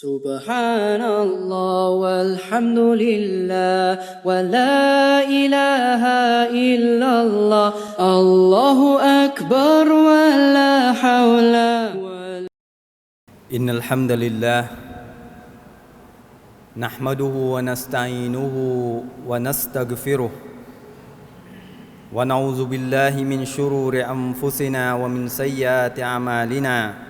سبحان الله والحمد لله ولا إله إلا الله الله أكبر ولا حول ولا إن الحمد لله نحمده ونستعينه ونستغفره ونعوذ بالله من شرور أنفسنا ومن سيئات أعمالنا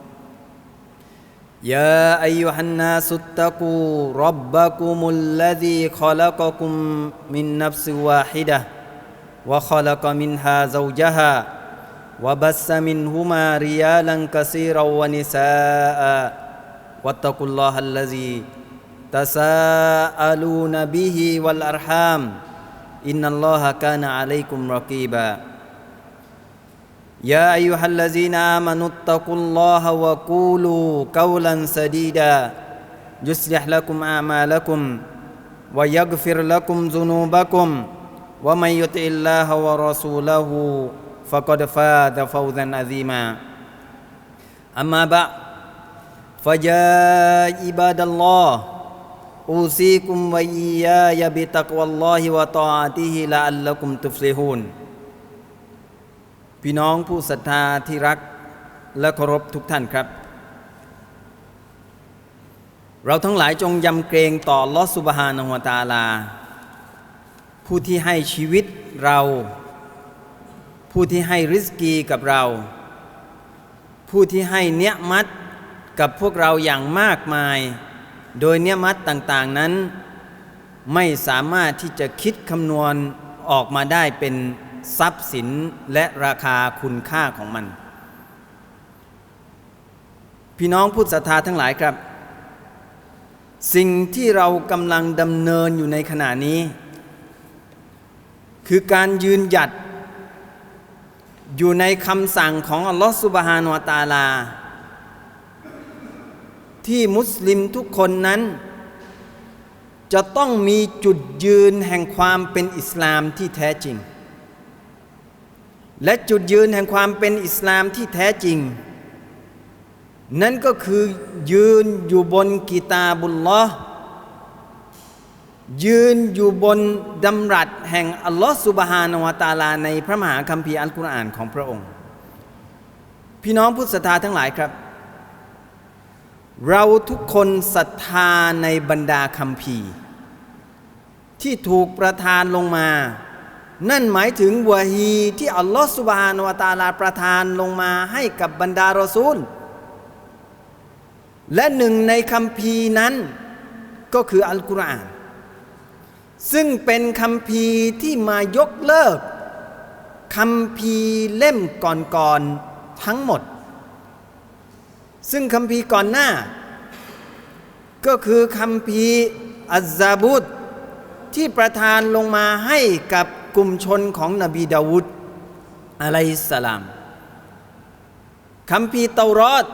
يا أيها الناس اتقوا ربكم الذي خلقكم من نفس واحدة وخلق منها زوجها وبث منهما ريالا كثيرا ونساء واتقوا الله الذي تساءلون به والأرحام إن الله كان عليكم رقيبا يا أيها الذين آمنوا اتقوا الله وقولوا قولا سديدا. يصلح لكم أعمالكم ويغفر لكم ذنوبكم. ومن يطع الله ورسوله فقد فاز فوزا عظيما. أما بعد فيا عباد الله أوصيكم وإياي بتقوى الله وطاعته لعلكم تفلحون. พี่น้องผู้ศรัทธาที่รักและเคารพทุกท่านครับ เราทั้งหลายจงยำเกรงต่อลอสุบฮานะฮวตาลา ผู้ที่ให้ชีวิตเรา ผู้ที่ให้ริสกีกับเรา ผู้ที่ให้เนียมัดกับพวกเราอย่างมากมาย โดยเนียมัดต่างๆนั้น ไม่สามารถที่จะคิดคำนวณออกมาได้เป็น ทรัพย์สินและราคาคุณค่าของมัน พี่น้องผู้ศรัทธาทั้งหลายครับ สิ่งที่เรากำลังดำเนินอยู่ในขณะนี้ คือการยืนหยัด อยู่ในคำสั่งของอัลลอฮฺสุบฮานวตาลา ที่มุสลิมทุกคนนั้นจะต้องมีจุดยืนแห่งความเป็นอิสลามที่แท้จริง และจุดยืนแห่งความเป็นอิสลามที่แท้จริง นั่นก็คือยืนอยู่บนกิตาบุลลอยืนอยู่บนดำรัสแห่งอัลลอฮฺสุบฮานวะตาลา ในพระมหาคัมภีร์อัลกุรอานของพระองค์ พี่น้องพุทธศรัทธาทั้งหลายครับ เราทุกคนศรัทธาในบรรดาคัมภีร์ ที่ถูกประทานลงมา นั่นหมายถึงวะฮีที่อัลลอฮฺสุบฮานวตาลาประทานลงมาให้กับบรรดารอซูล และหนึ่งในคัมภีร์นั้นก็คืออัลกุรอาน ซึ่งเป็นคำพีร์ที่มายกเลิกคำพีร์เล่มก่อนๆทั้งหมด ซึ่งคำพีร์ก่อนหน้า ก็คือคำพีร์อัซซาบุตที่ประทานลงมาให้กับ กลุ่มชนของนบีดาวุดอะลัยสลามคำพีร์เตารอด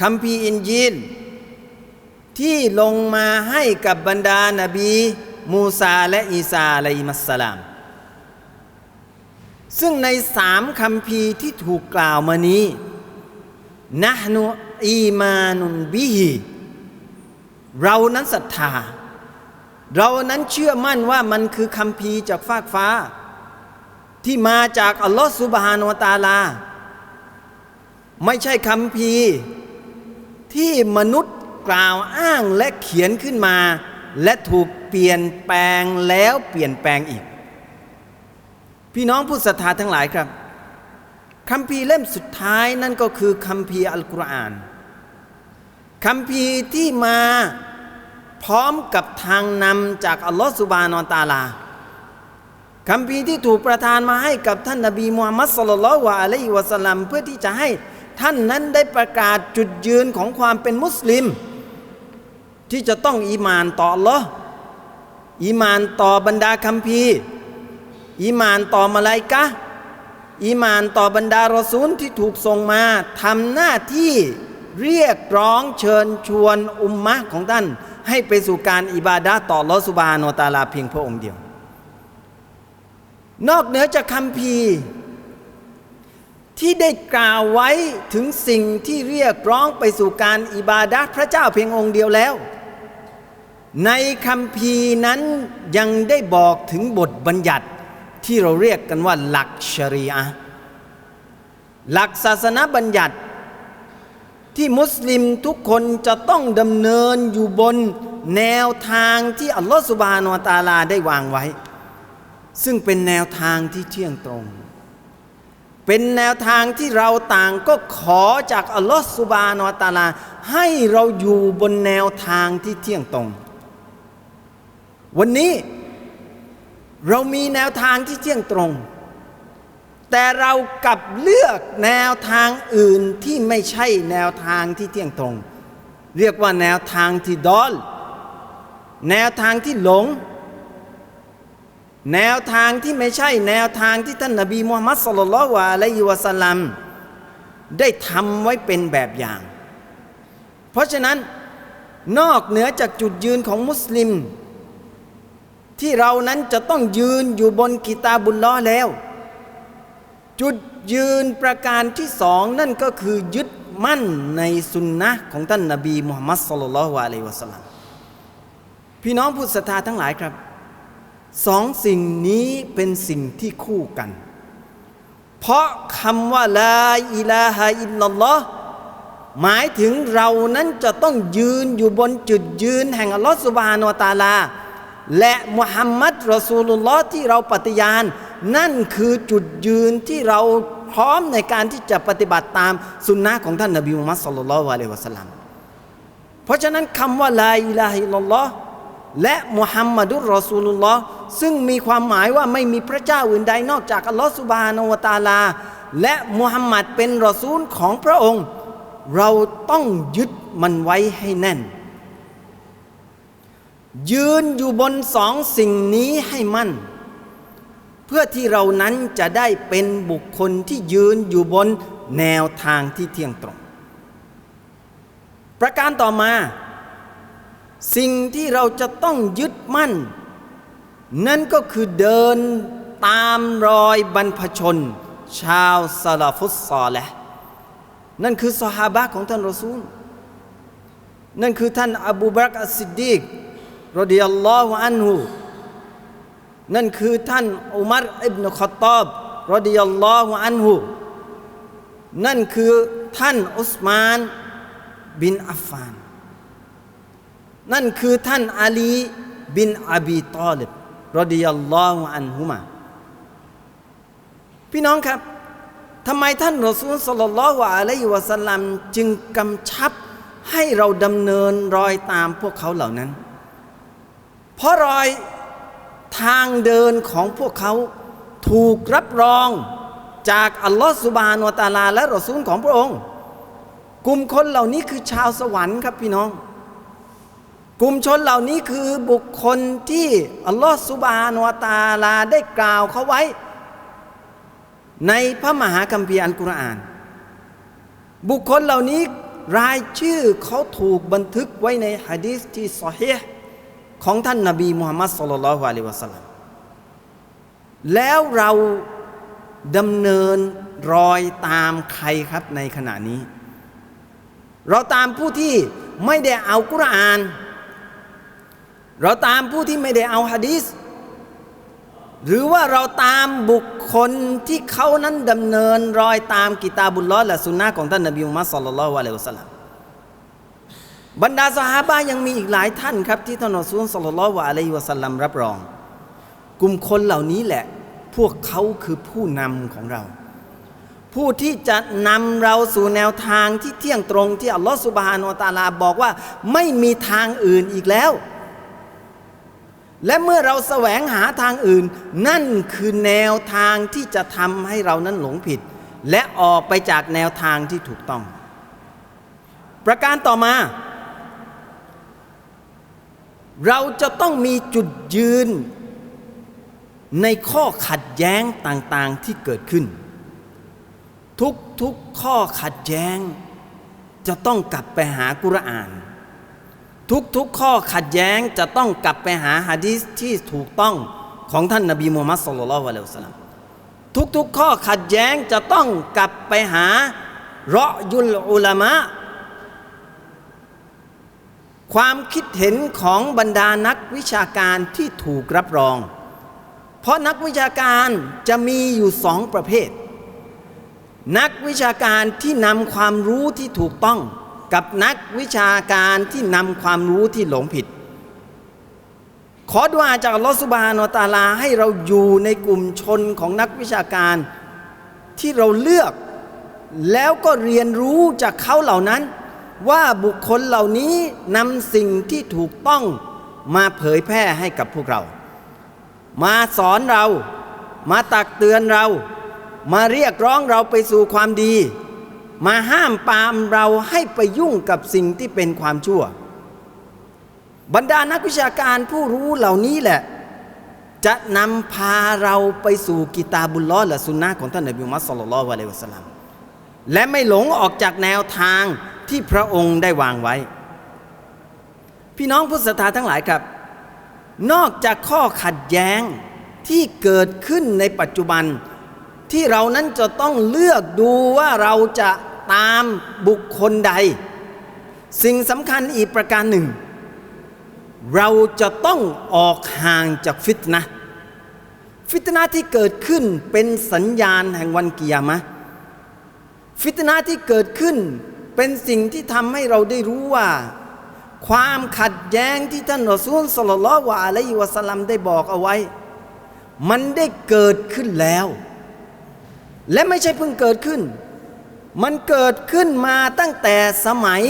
คำพีร์อินจีลที่ลงมาให้กับบรรดานาบีมูซาและอีสาอะลัยมัสสลาม ซึ่งในสามคำพีร์ที่ถูกกล่าวมานี้นะฮนุอีมานุนบิฮิเรานั้นศรัทธา เรานั้นเชื่อมั่นว่ามันคือคำพีจากฟากฟ้า ที่มาจากอัลลอฮฺสุบฮานวะตาลา ไม่ใช่คำพีที่มนุษย์กล่าวอ้างและเขียนขึ้นมา และถูกเปลี่ยนแปลงแล้วเปลี่ยนแปลงอีก พี่น้องผู้ศรัทธาทั้งหลายครับคำพีเล่มสุดท้ายนั่นก็คือคำพีอัลกุรอานคำพีที่มา พร้อมกับทางนำจากอัลลอฮฺสุบานอนตาลาคำพีที่ถูกประทานมาให้กับท่านนบีมูฮัมมัดสลลัลลอฮุอะลัยฮิวะสัลลัมเพื่อที่จะให้ท่านนั้นได้ประกาศจุดยืนของความเป็นมุสลิม ที่จะต้องอีหมานต่ออัลลอฮ์อีหมานต่อบรรดาคัมภีอีหมานต่อมาลายกะอีหมานต่อบรรดารอซูลที่ถูกส่งมาทำหน้าที่เรียกร้องเชิญชวนอุมมะของท่าน ให้ไปสู่การอิบาดะต่อลอสุบานะฮูวะตาลาเพียงพระองค์เดียว นอกเหนือจากคัมภีที่ได้กล่าวไว้ถึงสิ่งที่เรียกร้องไปสู่การอิบาดะพระเจ้าเพียงองค์เดียวแล้ว ในคัมภีนั้นยังได้บอกถึงบทบัญญัติที่เราเรียกกันว่าหลักชรีอะห์หลักศาสนบัญญัติ ที่มุสลิมทุกคนจะต้องดำเนินอยู่บนแนวทางที่อัลลอฮฺสุบานาอตาลาได้วางไว้ ซึ่งเป็นแนวทางที่เที่ยงตรง เป็นแนวทางที่เราต่างก็ขอจากอัลลอฮฺสุบานาอตาลา ให้เราอยู่บนแนวทางที่เที่ยงตรง วันนี้เรามีแนวทางที่เที่ยงตรง แต่เรากลับเลือกแนวทางอื่นที่ไม่ใช่แนวทางที่เที่ยงตรง เรียกว่าแนวทางที่ดอลแนวทางที่หลง แนวทางที่ไม่ใช่แนวทางที่ท่านนบีมูฮัมมัดสลลัลลอฮุอะลัยฮิวะสลัมได้ทำไว้เป็นแบบอย่าง เพราะฉะนั้นนอกเหนือจากจุดยืนของมุสลิม ที่เรานั้นจะต้องยืนอยู่บนกิตาบุลล้อแล้ว จุดยืนประการที่สองนั่นก็คือยึดมั่นในสุนนะของท่านนบีมุฮัมมัดสุลลัลลอฮุอะลัยวะสัลลัมพี่น้องผู้ศรัทธาทั้งหลายครับสองสิ่งนี้เป็นสิ่งที่คู่กัน เพราะคำว่าลาอิลาฮะอิลลัลลอฮ์หมายถึงเรานั้นจะต้องยืนอยู่บนจุดยืนแห่งอัลลอฮ์สุบฮานอตาลา และมุฮัมมัดรอซูลุลลอฮ์ที่เราปฏิญาณ นั่นคือจุดยืนที่เราพร้อมในการที่จะปฏิบัติตามสุนนะของท่านนบีมุฮัมมัดสุลลัลลอฮุอะลัยฮิวะสัลลัมเพราะฉะนั้นคำว่าลาอิลาฮิลลัลลอฮ์และมุฮัมมัดุลรอซูลุลลอฮ์ซึ่งมีความหมายว่าไม่มีพระเจ้าอื่นใดนอกจากอัลลอฮ์สุบฮานาวตาลา และมุฮัมมัดเป็นรอซูลของพระองค์ เราต้องยึดมันไว้ให้แน่น ยืนอยู่บนสองสิ่งนี้ให้มั่น พื่อที่เรานั้นจะได้เป็นบุคคลที่ยืนอยู่บนแนวทางที่เที่ยงตรง ประการต่อมา สิ่งที่เราจะต้องยึดมั่น นั่นก็คือเดินตามรอยบรรพชน ชาวซาลาฟุสซอแหลห์นั่นคือสหาบะของท่านรอซูล นั่นคือท่านอบูบักอัสซิดดีกรดิยัลลอฮุอันฮู นั่นคือท่านอุมัรอิบนุขตตอบรดิยัลลอฮุอันฮูนั่นคือท่านอุสมานบินอัฟฟาน นั่นคือท่านอาลีบินอบีตอลิบรดิยัลลอฮุอันฮุมาพี่น้องครับทำไมท่านรอซูลสลลัลลอฮุอะลัยฮิวะสัลลัมจึงกำชับให้เราดำเนินรอยตามพวกเขาเหล่านั้น เพราะรอย ทางเดินของพวกเขาถูกรับรองจากอัลลอฮฺสุบานวตาลา และรอซูลของพระองค์ กลุ่มคนเหล่านี้คือชาวสวรรค์ครับพี่น้อง กลุ่มชนเหล่านี้คือบุคคลที่อัลลอฮฺสุบานวตาลาได้กล่าวเขาไว้ ในพระมหาคัมภีร์อัลกุรอาน บุคคลเหล่านี้รายชื่อเขาถูกบันทึกไว้ในฮะดีษที่ซอฮีห์ ของท่านนาบีมุฮัมมัดสุลลัลลอฮุอะลัยฮิวะสัลลัมแล้วเราดำเนินรอยตามใครครับในขณะนี้ เราตามผู้ที่ไม่ได้เอากุรอาน เราตามผู้ที่ไม่ได้เอาฮะดีษหรือว่าเราตามบุคคลที่เขานั้นดำเนินรอยตามกิตาบุลลอและสุนนะของท่านนบีมุฮัมมัดสุลลัลลอฮุอะลัยฮิวะสัลลัม บรรดาสหาบะยังมีอีกหลายท่านครับ ที่ท่านอัสูลสุลลัลลอฮุอะลัยวะสัลลัมรับรอง กลุ่มคนเหล่านี้แหละ พวกเขาคือผู้นำของเรา ผู้ที่จะนำเราสู่แนวทางที่เที่ยงตรงที่อัลลอฮฺสุบฮานอัตาลาบอกว่าไม่มีทางอื่นอีกแล้ว และเมื่อเราแสวงหาทางอื่น นั่นคือแนวทางที่จะทำให้เรานั้นหลงผิด และออกไปจากแนวทางที่ถูกต้อง ประการต่อมา เราจะต้องมีจุดยืนในข้อขัดแย้งต่างๆที่เกิดขึ้น ทุกๆข้อขัดแย้ง จะต้องกลับไปหากุรอาน ทุกๆข้อขัดแย้งจะต้องกลับไปหาฮะดีษที่ถูกต้องของท่านนบีมูฮัมมัดสุลลัลวะลัยฮิวะสัลลัมทุกๆข้อขัดแย้งจะต้องกลับไปหาเราะยุลอุลามะ ความคิดเห็นของบรรดานักวิชาการที่ถูกรับรอง เพราะนักวิชาการจะมีอยู่สองประเภท นักวิชาการที่นำความรู้ที่ถูกต้อง กับนักวิชาการที่นำความรู้ที่หลงผิด ขอดุอาจากลอสุบานอตาลาให้เราอยู่ในกลุ่มชนของนักวิชาการที่เราเลือก แล้วก็เรียนรู้จากเขาเหล่านั้น ว่าบุคคลเหล่านี้นำสิ่งที่ถูกต้องมาเผยแพร่ให้กับพวกเรา มาสอนเรา มาตักเตือนเรา มาเรียกร้องเราไปสู่ความดี มาห้ามปามเราให้ไปยุ่งกับสิ่งที่เป็นความชั่ว บรรดานักวิชาการผู้รู้เหล่านี้แหละ จะนำพาเราไปสู่กิตาบุลลอและสุนนะของท่านนบีมุฮัมมัดสุลลัลลอฮุอะลัยวะสัลลัมและไม่หลงออกจากแนวทาง ที่พระองค์ได้วางไว้ พี่น้องผู้ศรัทธาทั้งหลายครับ นอกจากข้อขัดแย้งที่เกิดขึ้นในปัจจุบัน ที่เรานั้นจะต้องเลือกดูว่าเราจะตามบุคคลใด สิ่งสำคัญอีกประการหนึ่ง เราจะต้องออกห่างจากฟิตนะ ฟิตนะที่เกิดขึ้นเป็นสัญญาณแห่งวันกิยามะฟิตนะที่เกิดขึ้น เป็นสิ่งที่ทำให้เราได้รู้ว่า ความขัดแย้งที่ท่านรอซูลสลลัลลอฮุอะลัยวะสัลลัมได้บอกเอาไว้ มันได้เกิดขึ้นแล้ว และไม่ใช่เพิ่งเกิดขึ้น มันเกิดขึ้นมาตั้งแต่สมัย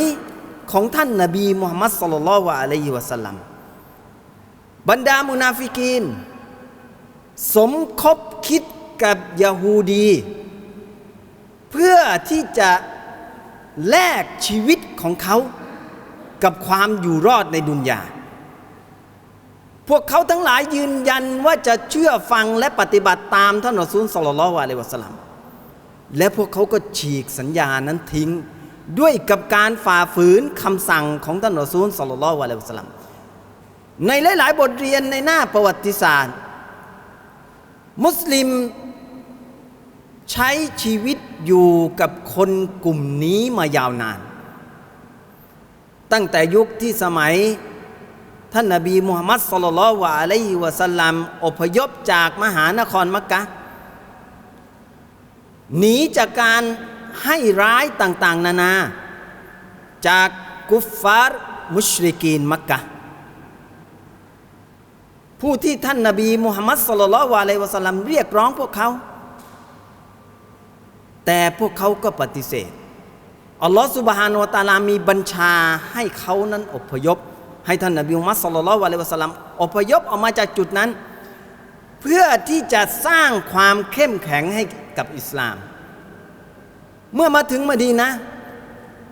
ของท่านนบีมุฮัมมัดสลลัลลอฮุอะลัยวะสัลลัมบรรดามุนาฟิกีน สมคบคิดกับยาฮูดี เพื่อที่จะ แลกชีวิตของเขากับความอยู่รอดในดุนยา พวกเขาทั้งหลายยืนยันว่าจะเชื่อฟังและปฏิบัติตามท่านรอซูลสลลลลอฮุอะลัยวะสลัมและพวกเขาก็ฉีกสัญญานั้นทิ้ง ด้วยกับการฝ่าฝืนคำสั่งของท่านรอซูลสลลลลอฮุอะลัยวะสลัมในหลาย ๆ บทเรียนในหน้าประวัติศาสตร์ มุสลิม ใช้ชีวิตอยู่กับคนกลุ่มนี้มายาวนาน ตั้งแต่ยุคที่สมัย ท่านนบีมุฮัมมัดสลลัลลอฮุอะลัยฮิวะสัลลัมอพยพจากมหานครมักกะหนีจากการให้ร้ายต่าง ๆ นานา จากกุฟฟาร์มุชริกีนมักกะผู้ที่ท่านนบีมุฮัมมัดสลลัลลอฮุอะลัยฮิวะสัลลัมเรียกร้องพวกเขา แต่พวกเขาก็ปฏิเสธอัลลอฮฺสุบฮานวะตาลามีบัญชาให้เขานั้นอพยพ ให้ท่านนบีมุฮัมมัดสลลัลลอฮุอะลัยวะสัลลัมอพยพออกมาจากจุดนั้น เพื่อที่จะสร้างความเข้มแข็งให้กับอิสลาม เมื่อมาถึงมะดีนะ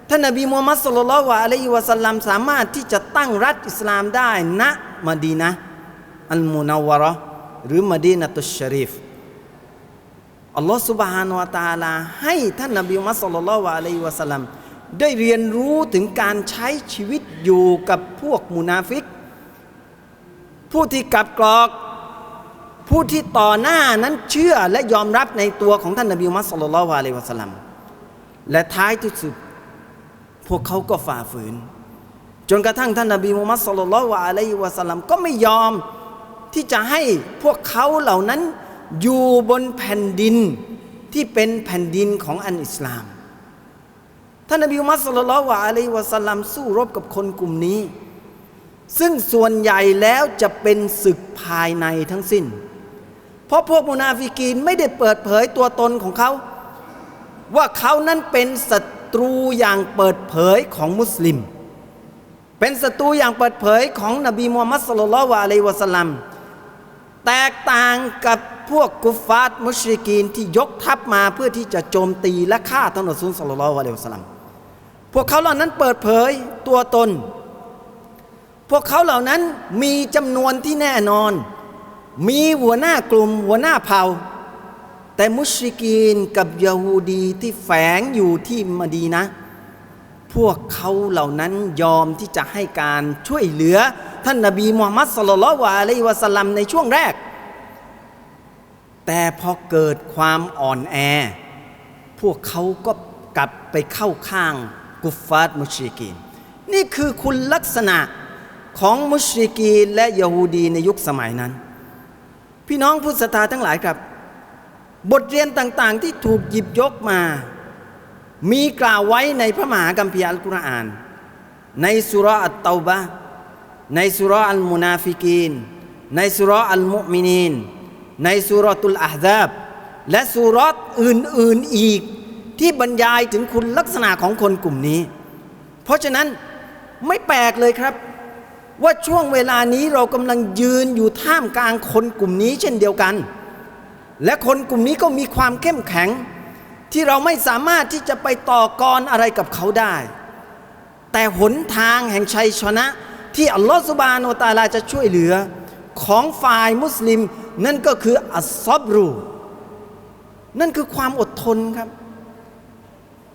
ท่านนบีมูฮัมมัดสุลลัลลอฮุอะลัยวะสัลลัมสามารถที่จะตั้งรัฐอิสลามได้ณมะดีนะอัลมุนาวะร์รือมะดีนะตุชชรีฟ อัลลอฮฺสุบฮานาอะตาลา ให้ท่านนบีมุฮัมมัดสุลลัลลอฮุอะลัยฮิวะสัลลัมได้เรียนรู้ถึงการใช้ชีวิตอยู่กับพวกมุนาฟิก ผู้ที่กลับกรอก ผู้ที่ต่อหน้านั้นเชื่อและยอมรับในตัวของท่านนบีมุฮัมมัดสุลลัลลอฮุอะลัยฮิวะสัลลัมและท้ายที่สุด พวกเขาก็ฝ่าฝืน จนกระทั่งท่านนบีมุฮัมมัดสุลลัลลอฮุอะลัยฮิวะสัลลัมก็ไม่ยอมที่จะให้พวกเขาเหล่านั้น อยู่บนแผ่นดินที่เป็นแผ่นดินของอันอิสลาม ท่านนบีมุฮัมมัดสุลลัลลอฮุอะลัยวะสัลลัมสู้รบกับคนกลุ่มนี้ ซึ่งส่วนใหญ่แล้วจะเป็นศึกภายในทั้งสิ้น เพราะพวกมุนาฟิกีนไม่ได้เปิดเผยตัวตนของเขา ว่าเขานั้นเป็นศัตรูอย่างเปิดเผยของมุสลิม เป็นศัตรูอย่างเปิดเผยของนบีมูฮัมมัดสุลลัลลอฮุอะลัยวะสัลลัมแตกต่างกับ พวกกุฟาร์มุชริกีนที่ยกทัพมาเพื่อที่จะโจมตีและฆ่าท่านอัสซุลสลลัลลอฮุอะลัยฮิวะสัลลัมพวกเขาเหล่านั้นเปิดเผยตัวตน พวกเขาเหล่านั้นมีจำนวนที่แน่นอน มีหัวหน้ากลุ่มหัวหน้าเผ่า แต่มุชริกีนกับยาฮูดีที่แฝงอยู่ที่มดีนะ พวกเขาเหล่านั้นยอมที่จะให้การช่วยเหลือท่านนบีมูฮัมมัดสลลัลลอฮุอะลัยฮิวะสัลลัมในช่วงแรก แต่พอเกิดความอ่อนแอ พวกเขาก็กลับไปเข้าข้างกุฟฟาร์มุชริกีน นี่คือคุณลักษณะของมุชริกีนและยะฮูดีในยุคสมัยนั้น พี่น้องผู้ศรัทธาทั้งหลายครับ บทเรียนต่างๆที่ถูกหยิบยกมา มีกล่าวไว้ในพระมหากัมภีร์อัลกุรอาน ในสุราอัตเตาบะในสุราอัลมุนาฟิกีน ในสุราอัลมุมินีน ในสุรตุลอาฮซาบและสุราะห์อื่นๆอีก ที่บรรยายถึงคุณลักษณะของคนกลุ่มนี้ เพราะฉะนั้นไม่แปลกเลยครับ ว่าช่วงเวลานี้เรากำลังยืนอยู่ท่ามกลางคนกลุ่มนี้เช่นเดียวกัน และคนกลุ่มนี้ก็มีความเข้มแข็ง ที่เราไม่สามารถที่จะไปต่อกรอะไรกับเขาได้ แต่หนทางแห่งชัยชนะที่อัลลอฮฺสุบานโอตาลาจะช่วยเหลือของฝ่ายมุสลิม นั่นก็คืออัสซอบรู นั่นคือความอดทนครับ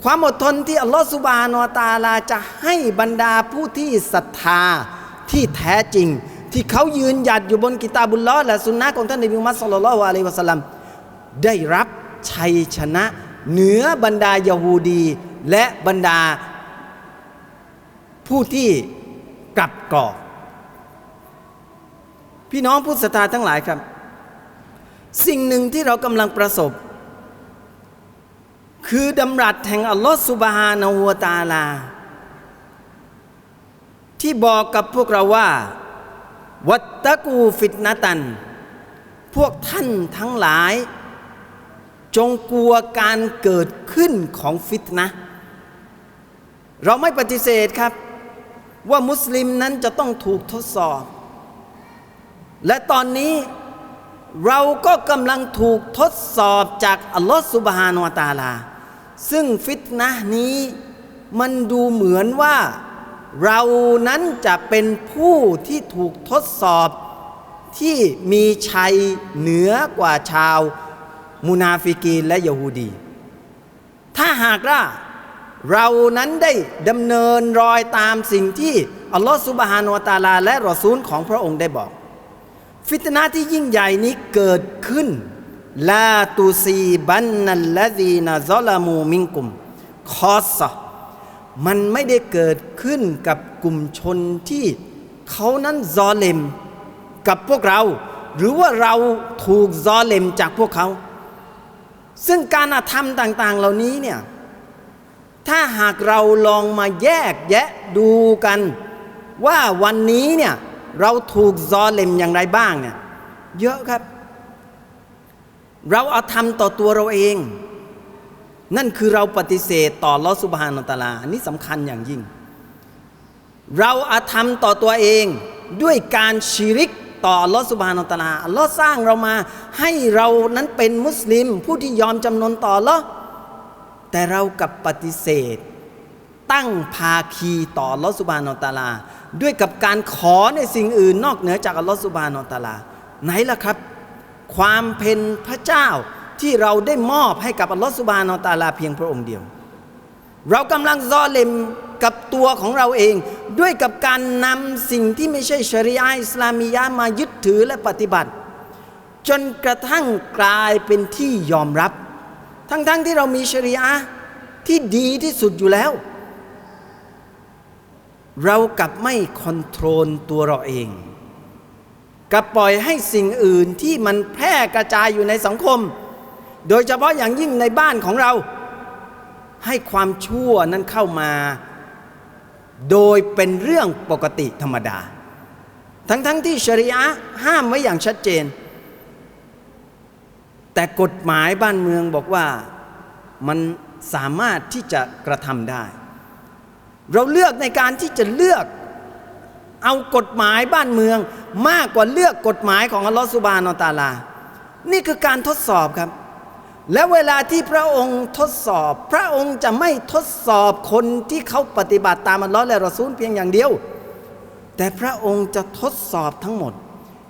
ความอดทนที่อัลลอฮฺสุบานอตาลาจะให้บรรดาผู้ที่ศรัทธาที่แท้จริง ที่เขายืนหยัดอยู่บนกิตาบุลลอและสุนนะของท่านนบีมุฮัมมัดสุลลัลลอฮุอะลัยฮิวะสัลลัมได้รับชัยชนะ เหนือบรรดายะฮูดี และบรรดา ผู้ที่กลับกรอกพี่น้องผู้ศรัทธาทั้งหลายครับ สิ่งหนึ่งที่เรากำลังประสบ คือดำรัสแห่งอัลลอฮฺสุบฮานาหัวตาลา ที่บอกกับพวกเราว่า วัตตะกูฟิตนะตัน พวกท่านทั้งหลาย จงกลัวการเกิดขึ้นของฟิตนะ เราไม่ปฏิเสธครับ ว่ามุสลิมนั้นจะต้องถูกทดสอบ และตอนนี้ เราก็กำลังถูกทดสอบจากอัลลอฮฺสุบฮานวะตาลา ซึ่งฟิตนะนี้มันดูเหมือนว่า เรานั้นจะเป็นผู้ที่ถูกทดสอบที่มีชัยเหนือกว่าชาว มุนาฟิกีนและยะฮูดี ถ้าหากว่าเรานั้นได้ดำเนินรอยตามสิ่งที่อัลลอฮฺสุบฮานวะตาลา และรอซูลของพระองค์ได้บอก ฟิตนาที่ยิ่งใหญ่นี้เกิดขึ้นลาตูซีบันนัลละดีนาซอลามูมิงกุมคอสมันไม่ได้เกิดขึ้นกับกลุ่มชนที่เขานั้นซอเลมกับพวกเรา หรือว่าเราถูกซอเลมจากพวกเขา ซึ่งการอาธรรมต่าง ๆ เหล่านี้เนี่ยถ้าหากเราลองมาแยกแยะดูกัน ว่าวันนี้เนี่ย เราถูกซอเลมอย่างไรบ้างเนี่ยเยอะครับ เราเอาทำต่อตัวเราเอง นั่นคือเราปฏิเสธต่อลอสุบฮานุตะลาอันนี้สำคัญอย่างยิ่ง เราอาธรรมต่อตัวเองด้วยการชีริกต่อลอสุบฮานุตะลาลอสร้างเรามาให้เรานั้นเป็นมุสลิม ผู้ที่ยอมจำนนต่อลอแต่เรากับปฏิเสธ ตั้งภาคีต่อลอสุบฮานุตะลา ด้วยกับการขอในสิ่งอื่นนอกเหนือจากอัลลอฮ์สุบฮานุตะลา ไหนล่ะครับ ความเป็นพระเจ้าที่เราได้มอบให้กับอัลลอฮฺสุบฮานาตาลาเพียงพระองค์เดียว เรากำลังซอเลมกับตัวของเราเอง ด้วยกับการนำสิ่งที่ไม่ใช่ชริอะอิสลามียะมายึดถือและปฏิบัติ จนกระทั่งกลายเป็นที่ยอมรับ ทั้งๆทที่เรามีชริอะที่ดีที่สุดอยู่แล้ว เรากลับไม่คอนโทรลตัวเราเองกับปล่อยให้สิ่งอื่นที่มันแพร่กระจายอยู่ในสังคม โดยเฉพาะอย่างยิ่งในบ้านของเรา ให้ความชั่วนั้นเข้ามา โดยเป็นเรื่องปกติธรรมดา ทั้งๆทที่ชริอะห้ามไว้อย่างชัดเจน แต่กฎหมายบ้านเมืองบอกว่ามันสามารถที่จะกระทำได้ เราเลือกในการที่จะเลือกเอากฎหมายบ้านเมืองมากกว่าเลือกกฎหมายของอัลลอฮฺสุบานอตาลา นี่คือการทดสอบครับ และเวลาที่พระองค์ทดสอบ พระองค์จะไม่ทดสอบคนที่เขาปฏิบัติตามอัลลอฮ์และรอซูลเพียงอย่างเดียว แต่พระองค์จะทดสอบทั้งหมด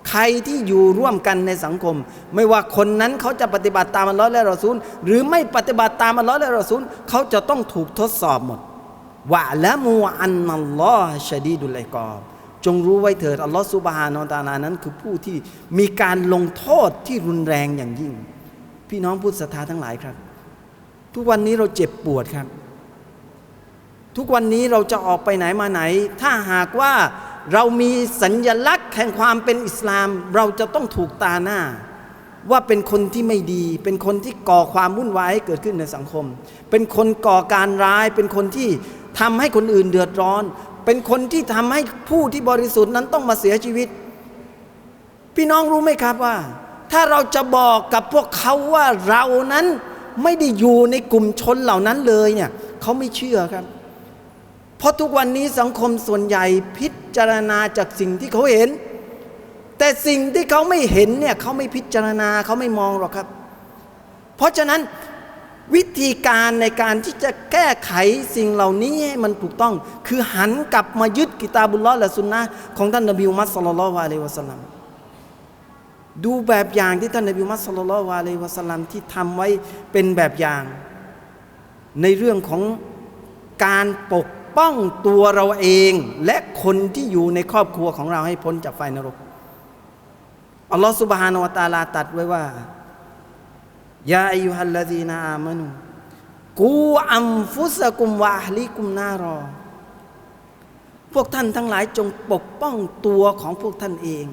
ใครที่อยู่ร่วมกันในสังคม ไม่ว่าคนนั้นเขาจะปฏิบัติตามอัลลอฮ์และรอซูล หรือไม่ปฏิบัติตามอัลลอฮ์และรอซูลเขาจะต้องถูกทดสอบหมด วะละมูอันนัลลอฮ์ชดีดุลไอกอบ จงรู้ไว้เถิดอัลลอฮ์ซุบฮานาอัลตาลานั้น คือผู้ที่มีการลงโทษที่รุนแรงอย่างยิ่ง พี่น้องพุทธศรัทธาทั้งหลายครับ ทุกวันนี้เราเจ็บปวดครับ ทุกวันนี้เราจะออกไปไหนมาไหน ถ้าหากว่าเรามีสัญญลักษณ์แห่งความเป็นอิสลาม เราจะต้องถูกตาหน้า ว่าเป็นคนที่ไม่ดี เป็นคนที่ก่อความวุ่นวายให้เกิดขึ้นในสังคม เป็นคนก่อการร้ายเป็นคนที่ ทำให้คนอื่นเดือดร้อน เป็นคนที่ทำให้ผู้ที่บริสุทธิ์นั้นต้องมาเสียชีวิต พี่น้องรู้ไหมครับว่า ถ้าเราจะบอกกับพวกเขาว่าเรานั้นไม่ได้อยู่ในกลุ่มชนเหล่านั้นเลยเนี่ยเขาไม่เชื่อครับ เพราะทุกวันนี้สังคมส่วนใหญ่พิจารณาจากสิ่งที่เขาเห็น แต่สิ่งที่เขาไม่เห็นเนี่ยเขาไม่พิจารณาเขาไม่มองหรอกครับ เพราะฉะนั้น วิธีการในการที่จะแก้ไขสิ่งเหล่านี้ให้มันถูกต้อง คือหันกลับมายึดกิตาบุลลอและสุนนะของท่านนบีมุฮัมมัดสุลลัลลอฮุอะลิวะสัลลัมดูแบบอย่างที่ท่านนบีมุฮัมมัดสุลลัลลอฮุอะลิวะสัลลัมที่ทำไว้เป็นแบบอย่าง ในเรื่องของการปกป้องตัวเราเอง และคนที่อยู่ในครอบครัวของเราให้พ้นจากไฟนรกอัลลอฮฺสุบฮานาวะตาลาตัดไว้ว่า ยาอายุฮัลลดีนาอามานุกูอัมฟุสกุมวะฮลิกุมนารอ พวกท่านทั้งหลายจงปกป้องตัวของพวกท่านเอง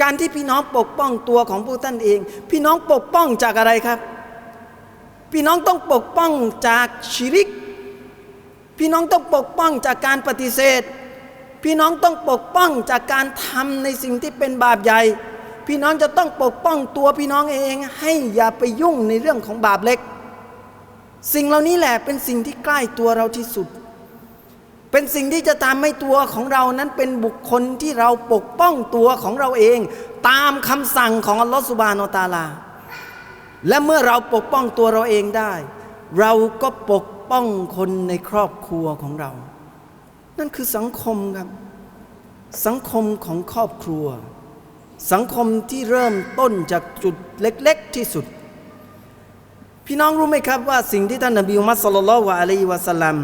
การที่พี่น้องปกป้องตัวของพวกท่านเอง พี่น้องปกป้องจากอะไรครับ พี่น้องต้องปกป้องจากชิริก พี่น้องต้องปกป้องจากการปฏิเสธ พี่น้องต้องปกป้องจากการทำในสิ่งที่เป็นบาปใหญ่ พี่น้องจะต้องปกป้องตัวพี่น้องเอง ให้อย่าไปยุ่งในเรื่องของบาปเล็ก สิ่งเหล่านี้แหละเป็นสิ่งที่ใกล้ตัวเราที่สุด เป็นสิ่งที่จะทำให้ตัวของเรานั้นเป็นบุคคลที่เราปกป้องตัวของเราเอง ตามคำสั่งของอัลลอฮฺสุบานอตาลา และเมื่อเราปกป้องตัวเราเองได้ เราก็ปกป้องคนในครอบครัวของเรา นั่นคือสังคมครับ สังคมของครอบครัว สังคมที่เริ่มต้นจากจุดเล็ก ๆ ที่สุด พี่น้องรู้ไหมครับว่าสิ่งที่ท่านนบีมุฮัมมัดสุลลัลลอฮุอะลัยวะสัลลัม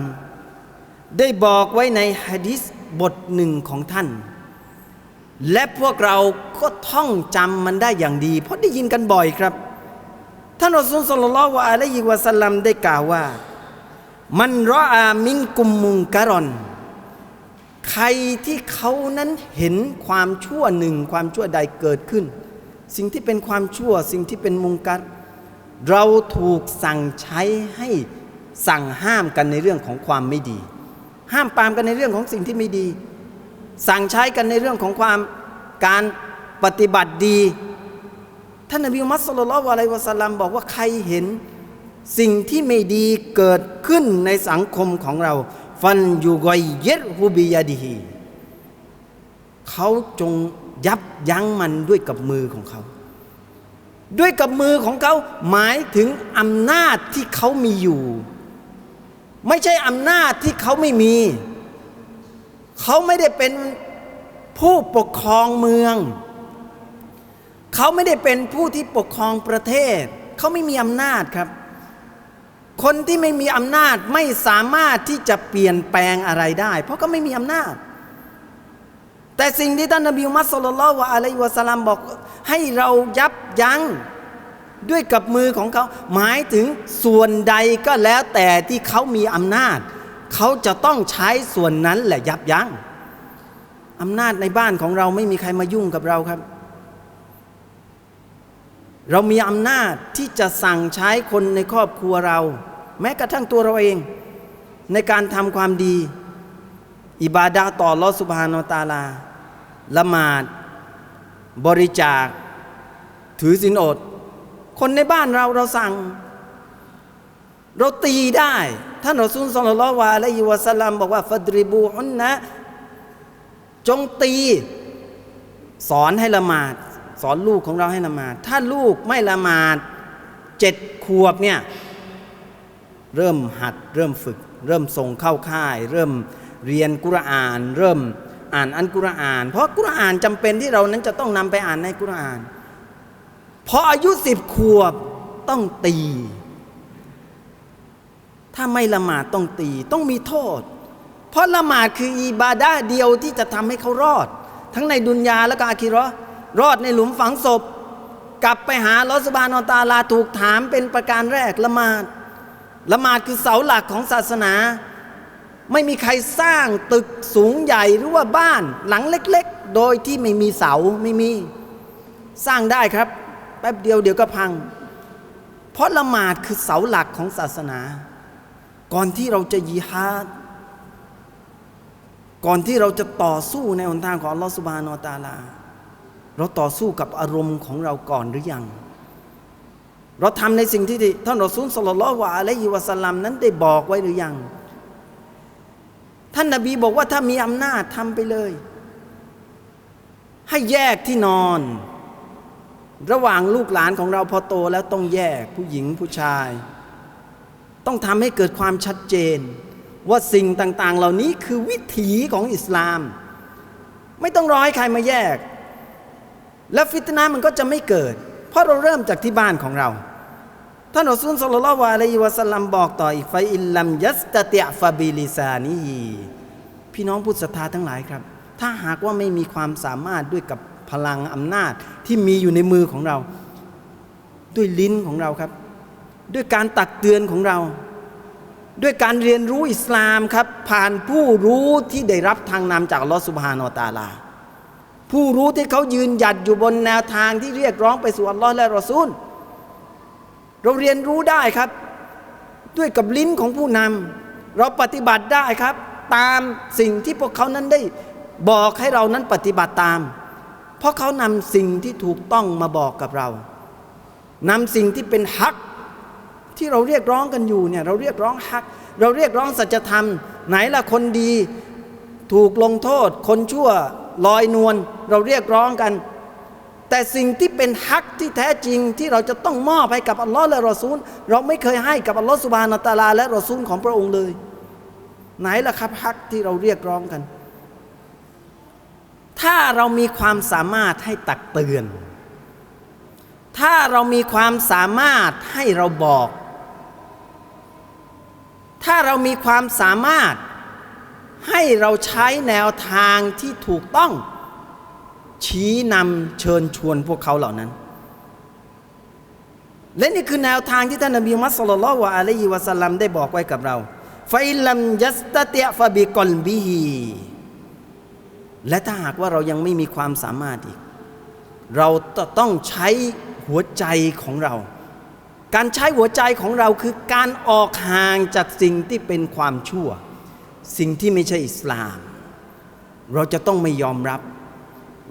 ได้บอกไว้ในฮะดิษบทหนึ่งของท่าน และพวกเราก็ท่องจำมันได้อย่างดี เพราะได้ยินกันบ่อยครับ ท่านอัสุลสลลัลลอฮุอะลัยวะสัลลัมได้กล่าวว่า มันรออามินกุมมุงการอน ใครที่เขานั้นเห็นความชั่วหนึ่งความชั่วใดเกิดขึ้น สิ่งที่เป็นความชั่วสิ่งที่เป็นมุงกัรเราถูกสั่งใช้ให้สั่งห้ามกันในเรื่องของความไม่ดี ห้ามปามกันในเรื่องของสิ่งที่ไม่ดี สั่งใช้กันในเรื่องของความการปฏิบัติดี ท่านนบีมุฮัมมัดสุลลัลลอฮุอะลัยวะสัลลัมบอกว่าใครเห็นสิ่งที่ไม่ดีเกิดขึ้นในสังคมของเรา ฟันยูกอยเยดฮูบิยาดีฮีเขาจงยับยั้งมันด้วยกับมือของเขา ด้วยกับมือของเขาหมายถึงอำนาจที่เขามีอยู่ ไม่ใช่อำนาจที่เขาไม่มี เขาไม่ได้เป็นผู้ปกครองเมือง เขาไม่ได้เป็นผู้ที่ปกครองประเทศ เขาไม่มีอำนาจครับ คนที่ไม่มีอำนาจไม่สามารถที่จะเปลี่ยนแปลงอะไรได้ เพราะก็ไม่มีอำนาจ แต่สิ่งที่ท่านนบีมุฮัมมัดสุลลัลลอฮุอะลัยวะสัลลัมบอกให้เรายับยั้งด้วยกับมือของเขา หมายถึงส่วนใดก็แล้วแต่ที่เขามีอำนาจ เขาจะต้องใช้ส่วนนั้นแหละยับยั้งอำนาจในบ้านของเราไม่มีใครมายุ่งกับเราครับ เรามีอำนาจที่จะสั่งใช้คนในครอบครัวเรา แม้กระทั่งตัวเราเอง ในการทำความดี อิบาดาต่อลอสุบฮานอตาลา ละหมาด บริจาค ถือศีลอด คนในบ้านเราเราสั่ง เราตีได้ ท่านรอซูลสลลัลลอฮุอะลัยฮิวะสลัมบอกว่าฟัดริบูอุนนะ จงตี สอนให้ละหมาด สอนลูกของเราให้ละหมาด ถ้าลูกไม่ละหมาดเจ็ดขวบเนี่ย เริ่มหัดเริ่มฝึก เริ่มส่งเข้าค่าย เริ่มเรียนกุรอาน เริ่มอ่านอันกุรอาน เพราะกุรอานจำเป็นที่เรานั้นจะต้องนำไปอ่านในกุรอานพออายุสิบขวบต้องตี ถ้าไม่ละหมาดต้องตีต้องมีโทษ เพราะละหมาดคืออิบาดาเดียวที่จะทำให้เขารอด ทั้งในดุนยาและก็อาคิราะห์รอดในหลุมฝังศพ กลับไปหาลอสบานอตาลาถูกถามเป็นประการแรกละหมาด ละหมาดคือเสาหลักของศาสนา ไม่มีใครสร้างตึกสูงใหญ่หรือว่าบ้านหลังเล็กๆ โดยที่ไม่มีเสาไม่มีสร้างได้ครับ แป๊บเดียวเดี๋ยวก็พัง เพราะละหมาดคือเสาหลักของศาสนา ก่อนที่เราจะยีฮาดก่อนที่เราจะต่อสู้ในหนทางของอัลอสุบานอตาลา เราต่อสู้กับอารมณ์ของเราก่อนหรือยัง เราทำในสิ่งที่ท่านรอซูลสลลัลลอฮุอะลัยฮิวะสัลลัมนั้นได้บอกไว้หรือยัง ท่านนบีบอกว่าถ้ามีอำนาจทำไปเลย ให้แยกที่นอน ระหว่างลูกหลานของเราพอโตแล้วต้องแยกผู้หญิงผู้ชาย ต้องทำให้เกิดความชัดเจน ว่าสิ่งต่างๆ เหล่านี้คือวิถีของอิสลาม ไม่ต้องรอให้ใครมาแยก และฟิตนามันก็จะไม่เกิดเพราะเราเริ่มจากที่บ้านของเรา ท่านอัสุลสลลัลลอะลัยฮิวะสัลลัมบอกต่ออีกไฟอิลลัมยัสตะติอฟะบิลิซานีพี่น้องผู้ศรัทธาทั้งหลายครับ ถ้าหากว่าไม่มีความสามารถด้วยกับพลังอำนาจที่มีอยู่ในมือของเรา ด้วยลิ้นของเราครับ ด้วยการตักเตือนของเรา ด้วยการเรียนรู้อิสลามครับ ผ่านผู้รู้ที่ได้รับทางนำจากลอสุบฮานอตาลา ผู้รู้ที่เขายืนหยัดอยู่บนแนวทางที่เรียกร้องไปสู่อัลลอฮ์และรอซูล เราเรียนรู้ได้ครับ ด้วยกับลิ้นของผู้นำเราปฏิบัติได้ครับ ตามสิ่งที่พวกเขานั้นได้บอกให้เรานั้นปฏิบัติตาม เพราะเขานำสิ่งที่ถูกต้องมาบอกกับเรานำสิ่งที่เป็นฮักที่เราเรียกร้องกันอยู่เนี่ยเราเรียกร้องฮัก เราเรียกร้องสัจธรรม ไหนล่ะคนดี ถูกลงโทษ คนชั่วลอยนวลเราเรียกร้องกัน แต่สิ่งที่เป็นฮักที่แท้จริงที่เราจะต้องมอบให้กับอัลลอฮ์และรอซูล เราไม่เคยให้กับอัลลอฮ์สุบานตะลาและรอซูลของพระองค์เลย ไหนล่ะครับฮักที่เราเรียกร้องกัน ถ้าเรามีความสามารถให้ตักเตือน ถ้าเรามีความสามารถให้เราบอก ถ้าเรามีความสามารถให้เราใช้แนวทางที่ถูกต้อง ชี้นำเชิญชวนพวกเขาเหล่านั้น และนี่คือแนวทางที่ท่านนบีมุฮัสลลัลลอฮุอะลัยฮิวะสัลลัมได้บอกไว้กับเราไฟลัมยัสตะเตะฟะบิกอลบิฮีและถ้าหากว่าเรายังไม่มีความสามารถอีก เราต้องใช้หัวใจของเรา การใช้หัวใจของเราคือการออกห่างจากสิ่งที่เป็นความชั่ว สิ่งที่ไม่ใช่อิสลาม เราจะต้องไม่ยอมรับ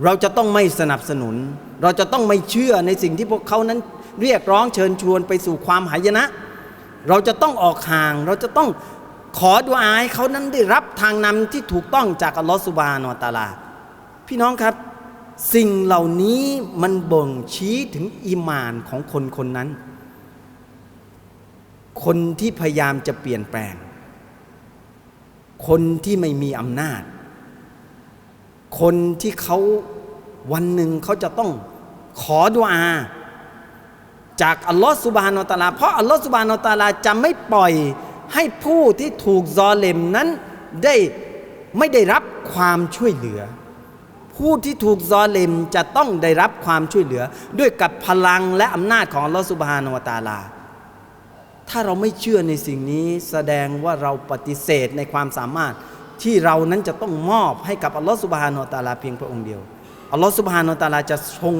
เราจะต้องไม่สนับสนุน เราจะต้องไม่เชื่อในสิ่งที่พวกเขานั้นเรียกร้องเชิญชวนไปสู่ความหายนะ เราจะต้องออกห่าง เราจะต้องขอดุอาให้เขานั้นได้รับทางนำที่ถูกต้องจากอัลลอฮฺสุบานอตาลา พี่น้องครับ สิ่งเหล่านี้มันบ่งชี้ถึงอีมานของคนคนนั้น คนที่พยายามจะเปลี่ยนแปลง คนที่ไม่มีอำนาจ คนที่เขาวันหนึ่งเขาจะต้องขอดุอา จากอัลลอฮฺสุบฮานอตาลา เพราะอัลลอฮฺสุบฮานอตาลาจะไม่ปล่อยให้ผู้ที่ถูกซอเลมนั้นได้ไม่ได้รับความช่วยเหลือ ผู้ที่ถูกซอเลมจะต้องได้รับความช่วยเหลือ ด้วยกับพลังและอำนาจของอัลลอฮฺสุบฮานวตาลา ถ้าเราไม่เชื่อในสิ่งนี้แสดงว่าเราปฏิเสธในความสามารถ ที่เรานั้นจะต้องมอบให้กับอัลลอฮฺสุบฮานตาลาเพียงพระองค์เดียวอัลลอฮฺสุบฮานตาลาจะทรง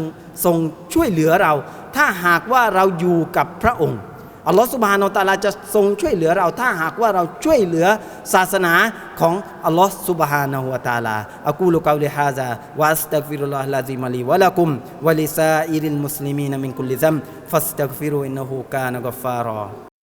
ทรงช่วยเหลือเรา ถ้าหากว่าเราอยู่กับพระองค์อัลลอฮฺสุบฮานาตาลาจะทรงช่วยเหลือเรา ถ้าหากว่าเราช่วยเหลือศาสนาของอัลลอฮฺสุบฮานาหัวตาลาอักูลุกาลิฮาซาวะอัสตักฟิรุลลอฮ์ลาซิมาลีวะลักุมวะลิซาอิริลมุสลิมีนมินคุลิซัมฟัสตักฟิรุอินนะฮูกานกัฟฟารอ